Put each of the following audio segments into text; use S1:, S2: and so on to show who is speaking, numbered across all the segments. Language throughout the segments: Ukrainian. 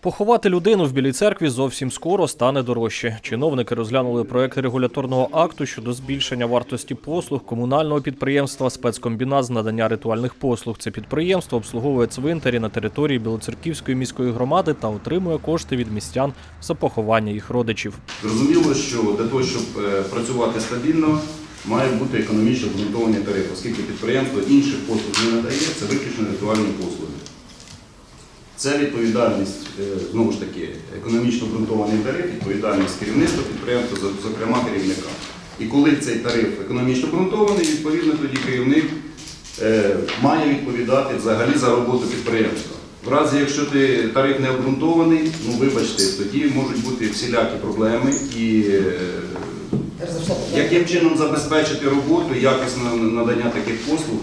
S1: Поховати людину в Білій церкві зовсім скоро стане дорожче. Чиновники розглянули проект регуляторного акту щодо збільшення вартості послуг комунального підприємства спецкомбінат з надання ритуальних послуг. Це підприємство обслуговує цвинтарі на території Білоцерківської міської громади та отримує кошти від містян за поховання їх родичів.
S2: Зрозуміло, що для того, щоб е, працювати стабільно, має бути економічно обґрунтовані тарифи, оскільки підприємство інших послуг не надає, це виключно ритуальні послуги. Це відповідальність, е, знову ж таки, економічно обґрунтований тариф, відповідальність керівництва підприємства, зокрема керівника. І коли цей тариф економічно обґрунтований, відповідно тоді керівник е, має відповідати взагалі за роботу підприємства. В разі, якщо ти тариф не обґрунтований, ну вибачте, тоді можуть бути всілякі проблеми і е, яким чином забезпечити роботу, якісне надання таких послуг,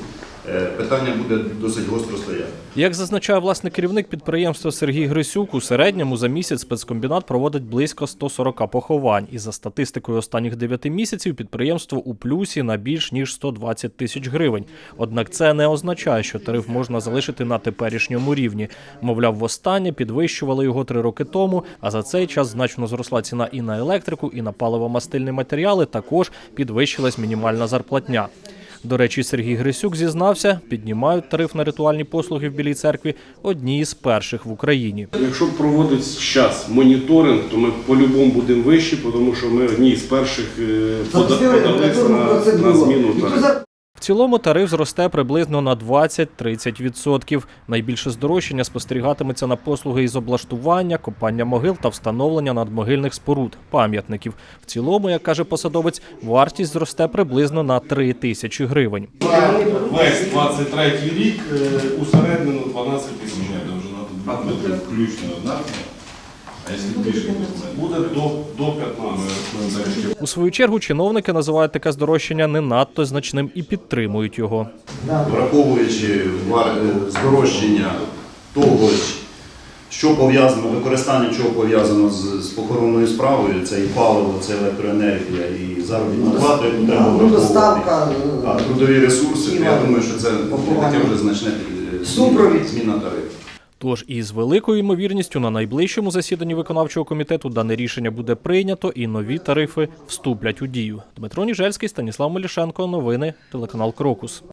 S2: питання буде досить гостро стояти.
S1: Як зазначає власне керівник підприємства Сергій Грисюк, у середньому за місяць спецкомбінат проводить близько 140 поховань. І за статистикою останніх 9 місяців підприємство у плюсі на більш ніж 120 тисяч гривень. Однак це не означає, що тариф можна залишити на теперішньому рівні. Мовляв, востаннє підвищували його три роки тому, а за цей час значно зросла ціна і на електрику, і на паливомастильні матеріали. Також підвищилась мінімальна зарплатня. До речі, Сергій Грисюк зізнався, піднімають тариф на ритуальні послуги в Білій церкві одні із перших в Україні.
S3: Якщо проводить час моніторинг, то ми по-любому будемо вищі, тому що ми одні з перших е, подались на, на зміну тарифу.
S1: В цілому тариф зросте приблизно на 20-30%. Найбільше здорожчання спостерігатиметься на послуги із облаштування, копання могил та встановлення надмогильних споруд пам'ятників. В цілому, як каже посадовець, вартість зросте приблизно на 3 тисячі гривень.
S3: Весь 23 рік е, усереднено 12 тисяч гривень.
S4: Включно а якщо більше,
S3: Буде до, до 15.
S1: У свою чергу чиновники називають таке здорожчання не надто значним і підтримують його.
S2: враховуючи е, здорожчання того, що пов'язано, використання чого пов'язано з, з похоронною справою, це і паливо, це електроенергія, і заробітна плата, яку треба
S5: Ну,
S2: враховувати.
S5: е,
S2: А трудові ресурси, то я думаю, що це таке вже значне е, зміна, зміна тарифу.
S1: Тож із великою ймовірністю на найближчому засіданні виконавчого комітету дане рішення буде прийнято і нові тарифи вступлять у дію. Дмитро Ніжельський, Станіслав Мелішенко. Новини телеканал Крокус.